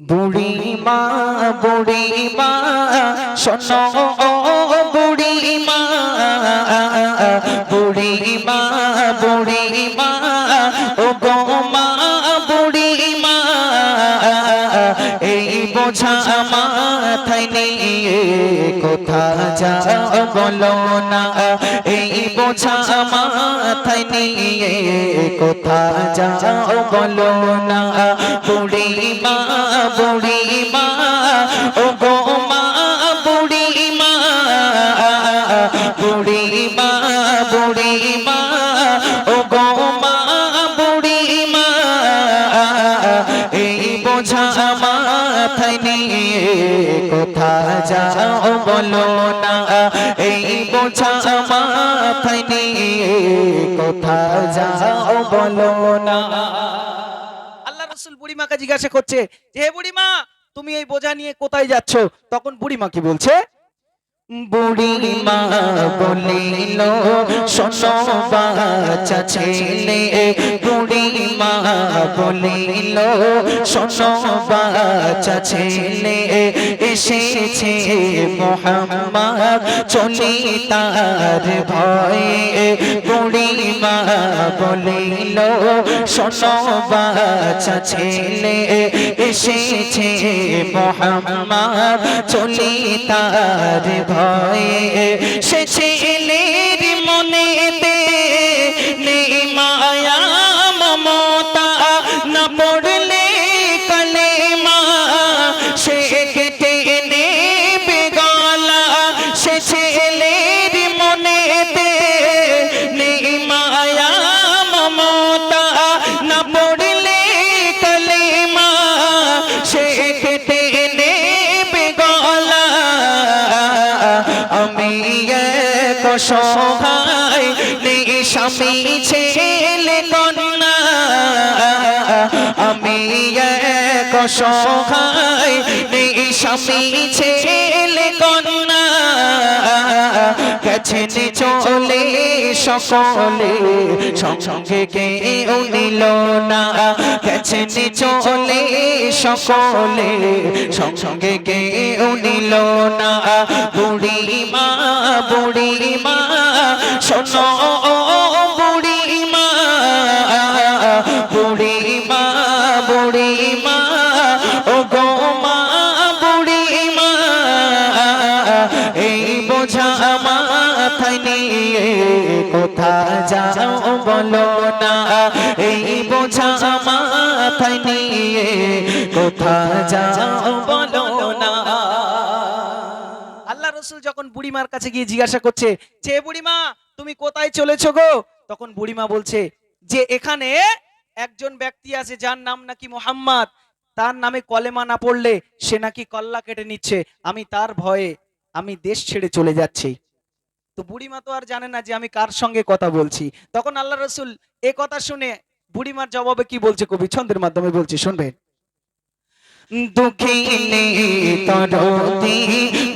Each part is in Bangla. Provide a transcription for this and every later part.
বুড়িমা বুড়িমা বুড়ি মা বুড়িমা নিয়ে কোথা যাও বলো না। এই বোঝা মাথায় নিয়ে কোথা যাও বলো না। বুড়িমা বুড়িমা ও গো মা, বুড়িমা বুড়িমা বুড়িমা ও গো মা, বুড়িমা, এই বোঝা মাথায় নিয়ে কোথা যাও বলো না। এই বোঝা মাথায় নিয়ে কোথা যাও বলো না। আল্লাহ রসুল বুড়িমাকে জিজ্ঞাসা করছে যে বুড়িমা, তুমি এই বোঝা নিয়ে কোথায় যাচ্ছ? তখন বুড়িমা কি বলছে? বুড়িমা বলিল, শোনো বাচ্চা ছেলে। বুড়িমা বলিল, শোনো বাচ্চা ছেলে। এসেছে মোহাম্মদ চলি তার ভয়ে। বুড়িমা বলিল, শোনো বাচ্চা ছেলে। এসেছে মোহাম্মদ চলি তার ভয়ে। সে স্বামী ছেলে আমি এক সহায় নেই স্বামী ছেলে গেছেন চলে সকলে, সঙ্গে কেউ নিল না। গেছেন চলে সকলে, সঙ্গে কেউ নিল না। বুড়িমা বুড়িমা, শোনো বুড়িমা বুড়িমা বুড়িমা কোথা যাও বলো না, এই বোঝা মাথায় নিয়ে কোথা যাও বলো না। আল্লাহ রসুল যখন বুড়িমার কাছে গিয়ে জিজ্ঞাসা করছে যে বুড়িমা, তুমি কোথায় চলেছো গো? তখন বুড়িমা বলছে, যে এখানে একজন ব্যক্তি আছে, যার নাম নাকি মোহাম্মদ। তার নামে কলেমা না পড়লে সে নাকি কল্লা কেটে নিচ্ছে। আমি তার ভয়ে, আমি দেশ ছেড়ে চলে যাচ্ছি। তো বুড়িমা তো আর জানে না যে আমি কার সঙ্গে কথা বলছি। তখন আল্লাহ রসুল এ কথা শুনে বুড়িমার জবাবে কি বলছে কবি? ছন্দের মাধ্যমে বলছি, শুনবেন। দুঃখিনী তরতি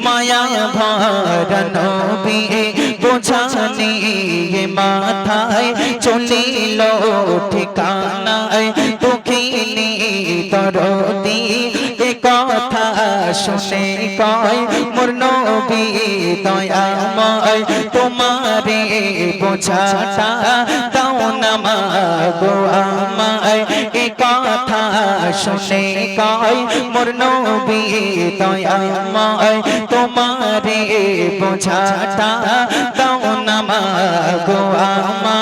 মায়া ভরনবি বোঝানি মাথায় চলিল ঠিকানায় দুঃখিনী তরতি এ কথা শুনে কয় মোর নবী দয়াময় তোমারে বোঝাটা দাও না মাগো আমায় এ কথা শুনে কয় মোর নবী দয়াময় তোমারে বোঝাটা দাও না আমায় ও গো মা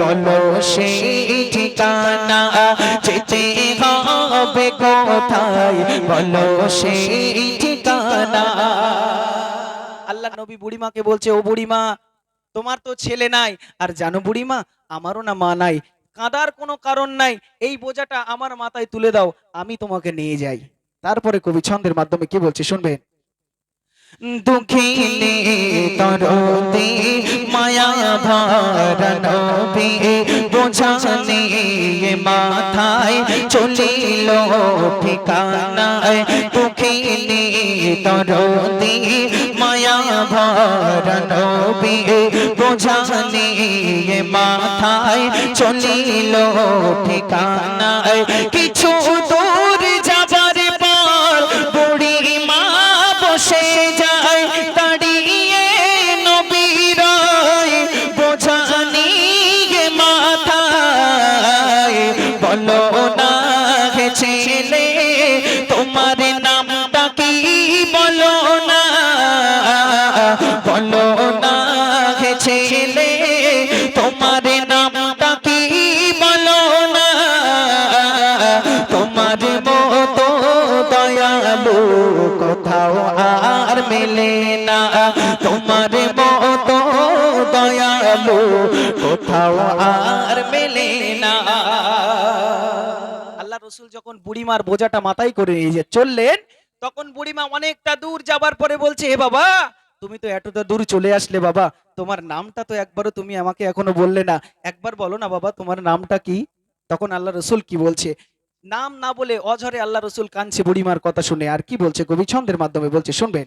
বলো সেই ঠিকানা যেতে হবে কোথায়? বলো সেই ঠিকানা। আল্লাহ নবী বুড়িমাকে বলছে, ও বুড়িমা, তোমার তো ছেলে নাই। আর জানো বুড়িমা, আমারও না মা নাই। কাঁদার কোনো কারণ নাই। এই বোঝাটা আমার মাথায় তুলে দাও, আমি তোমাকে নিয়ে যাই। তারপরে কবি ছন্দের মাধ্যমে কি বলছে শুনবেন? দুঃখিনী তরতি মায়া ভরণবি বোঝা নিয়ে মাথায় চলিল ঠিকানায়। দুঃখিনী তরতি মায়া ভরণবি বোঝা নিয়ে মাথায় চলিল ঠিকানায়। কিছু দূর তোমার মতো দয়ালু, কোথাও আর মেলে না। আল্লাহ রসুল যখন বুড়িমার বোঝাটা মাথায় করে নিয়ে চললেন, তখন বুড়িমা অনেকটা দূর যাবার পরে বলছে হে বাবা, তুমি তো এতটা দূর চলে আসলে বাবা, তোমার নামটা তো একবারও তুমি আমাকে এখনও বললে না। একবার বলো না বাবা, তোমার নামটা কি? তখন আল্লাহ রসুল কি বলছে? নাম না বলে অঝরে আল্লাহ রসুল কাঁদছে বুড়িমার কথা শুনে, আর কি বলছে কবি? ছন্দের মাধ্যমে বলছে, শুনবেন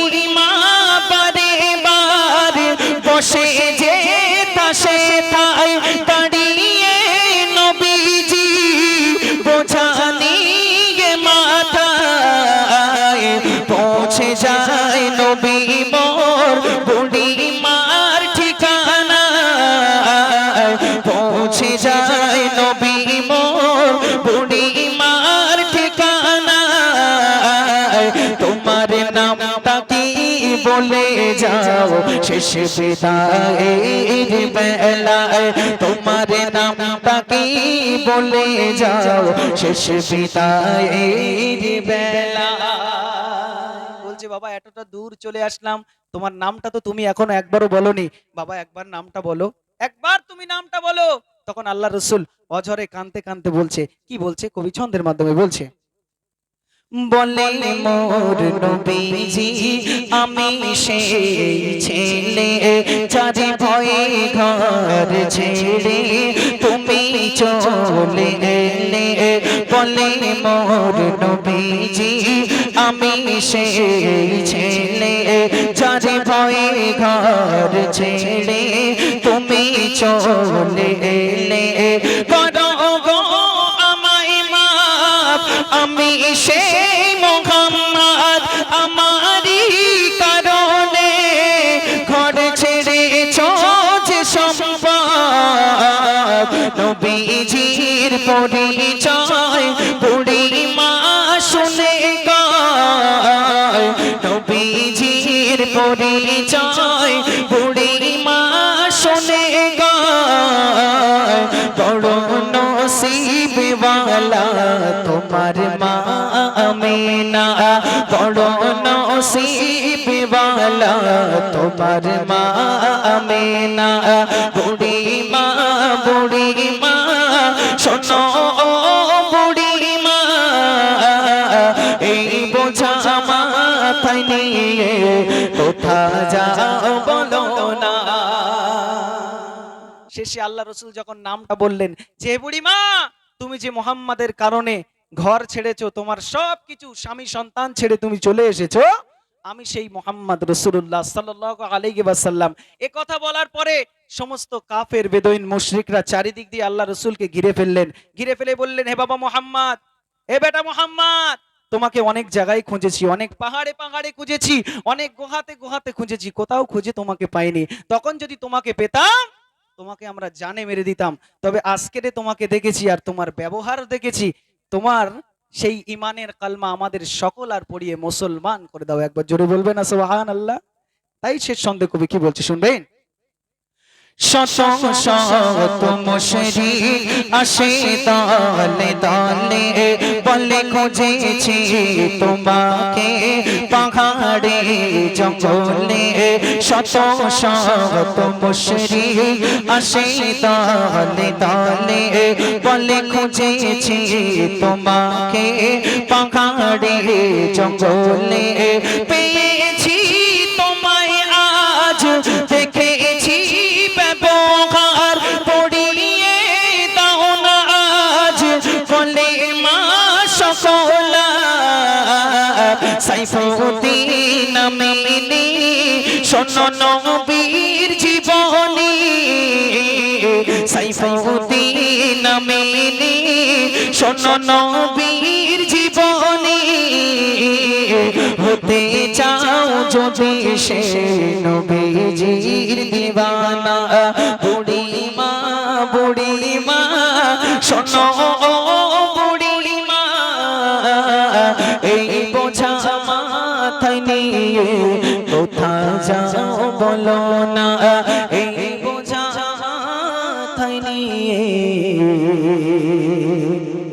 পৌঁছে যায় নবী মোর বুড়ি মার ঠিকানা পৌঁছে যায় নবী মোর বুড়ি মার ঠিকানা তোমার নামটা কি বলে যাও শেষ বিদায়ের বেলায় তোমার নামটা কি বলে যাও শেষ বিদায়ের বেলায় বলছে বাবা, এতটা দূর চলে আসলাম, তোমার নামটা তো তুমি এখনও একবারও বলনি। বাবা, একবার নামটা বলো। একবার তুমি নামটা বলো। তখন আল্লাহ রসুল অঝরে কানতে কানতে বলছে, কি বলছে? কবি ছন্দের মাধ্যমে বলছে। বলে মোর নবীজি, আমি সেই ছেলে চারি ভয়ে ঘর ছেড়ে তুমি চলে এলে বলে মোর নবীজি আমি সেই ছেলে যারে ভয়ে ঘর ছেড়ে তুমি চলে নবীজির পরিচয় বুড়ি মা শুনে নবীজির পরিচয় বুড়ি মা শুনে বড় নসিবওয়ালা তোমার মা আমিনা। বড় নসিবওয়ালা তোমার মা আমিনা। শেষে আল্লাহ রসুল যখন নামটা বললেন, যে বুড়িমা, তুমি যে মোহাম্মদের কারণে ঘর ছেড়েছো, তোমার সব কিছু স্বামী সন্তান ছেড়ে তুমি চলে এসেছ, আমি সেই মোহাম্মদ রসুল্লাহ ওয়াসাল্লাম। এ কথা বলার পরে সমস্ত কাফের বেদইন মুশরিকরা চারিদিক দিয়ে আল্লাহ রসুলকে ঘিরে ফেললেন। ঘিরে ফেলে বললেন, হে বাবা মোহাম্মদ, হে বেটা মোহাম্মদ তোমাকে অনেক জায়গায় খুঁজেছি, অনেক পাহাড়ে পাহাড়ে খুঁজেছি, অনেক গোহাতে গোহাতে খুঁজেছি, কোথাও খুঁজে তোমাকে পাইনি। তখন যদি তোমাকে পেতাম, তোমাকে আমরা জানে মেরে দিতাম। তবে আজকেরে তোমাকে দেখেছি আর তোমার ব্যবহার দেখেছি। তোমার সেই ইমানের কালমা আমাদের সকল আর পড়িয়ে মুসলমান করে দাও। একবার জোরে বলবেন না আল্লাহ তাই শেষ সন্দেহ কবি কি বলছে, শুনবেন? শত শত মুশরি আসে দলে দলে বলে খুঁজেছি তোমাকে পাহাড়ে জঙ্গলে। শত শত মুশরি আসে দলে দলে বলে খুঁজেছি তোমাকে পাহাড়ে জঙ্গলে। পেয়েছি শোনো নবীর জীবনী। সাইফুদ্দিন মিনি শোনো নবীর জীবনী। হতে চাও যদি সে নবীজির দিবানা। বুড়ি মা বুড়ি মা শোনো বুড়ি মা এই বোঝা মাথায় নিয়ে কোথা যাও বলো না এই বোঝা মাথায় নিয়ে।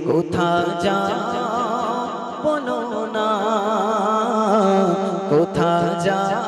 কোথা যাও বলো না কোথা যাও